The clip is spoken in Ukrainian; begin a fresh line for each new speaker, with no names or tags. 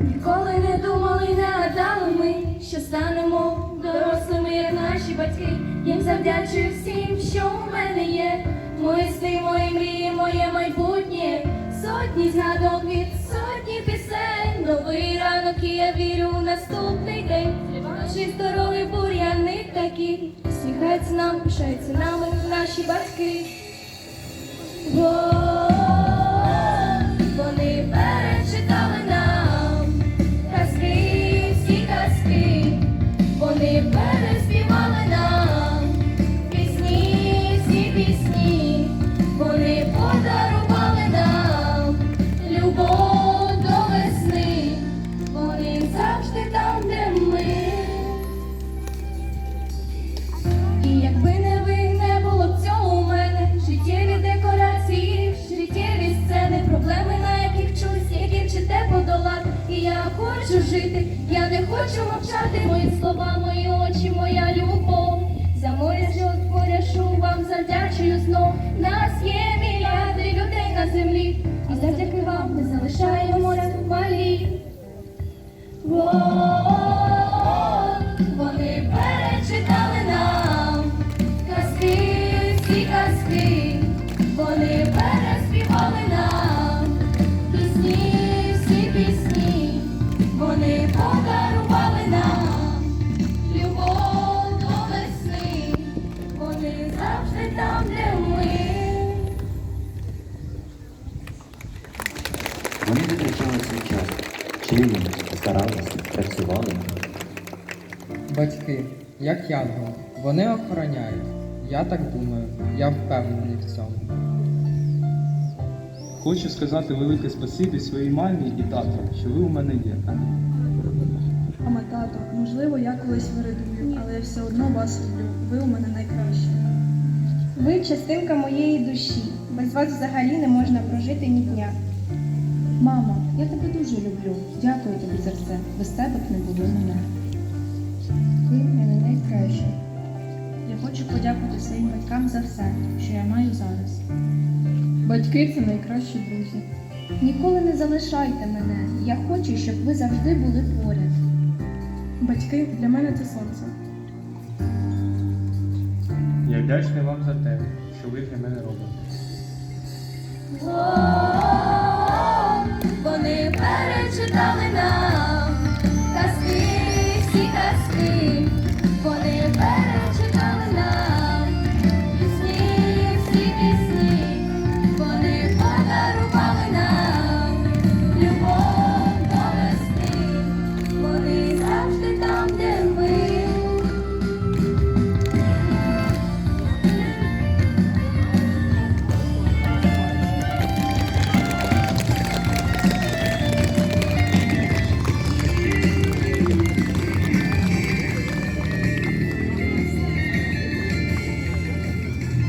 Ніколи не думали, не гадали ми, що станемо дорослими, як наші батьки. Їм завдячую всім, що у мене є. Мої мої мрії, моє майбутнє. Сотні згадок від сотні пісень. Новий ранок, і я вірю у наступний день. Наші здорові бур'яни такі. Сміхаються нам, пишаються нами наші батьки. О, хочу жити, я не хочу мовчати. Мої слова, мої очі, моя любов. За море сльоз поряшу вам завдячую знов. Нас є мільярди людей на землі. І завдяки вам ми залишаємо малі. Вони перечитали нам казки, всі казки, Вони
витрачали свій час, вчили, старалися, працювали.
Батьки, як янгол, вони охороняють. Я так думаю, я впевнений в цьому.
Хочу сказати велике спасибі своїй мамі і тату, що ви у мене є.
Мама, тато, можливо, я колись виридую, але я все одно вас люблю. Ви у мене найкращі.
Ви частинка моєї душі. Без вас взагалі не можна прожити ні дня.
Мамо, я тебе дуже люблю. Дякую тобі за все. Без тебе б не було мене.
Ви мене найкращі.
Я хочу подякувати своїм батькам за все, що я маю зараз.
Батьки це найкращі друзі.
Ніколи не залишайте мене. Я хочу, щоб ви завжди були поряд.
Батьки для мене це сонце.
Я вдячний вам за те, що ви для мене робите.
Вони перечитали нам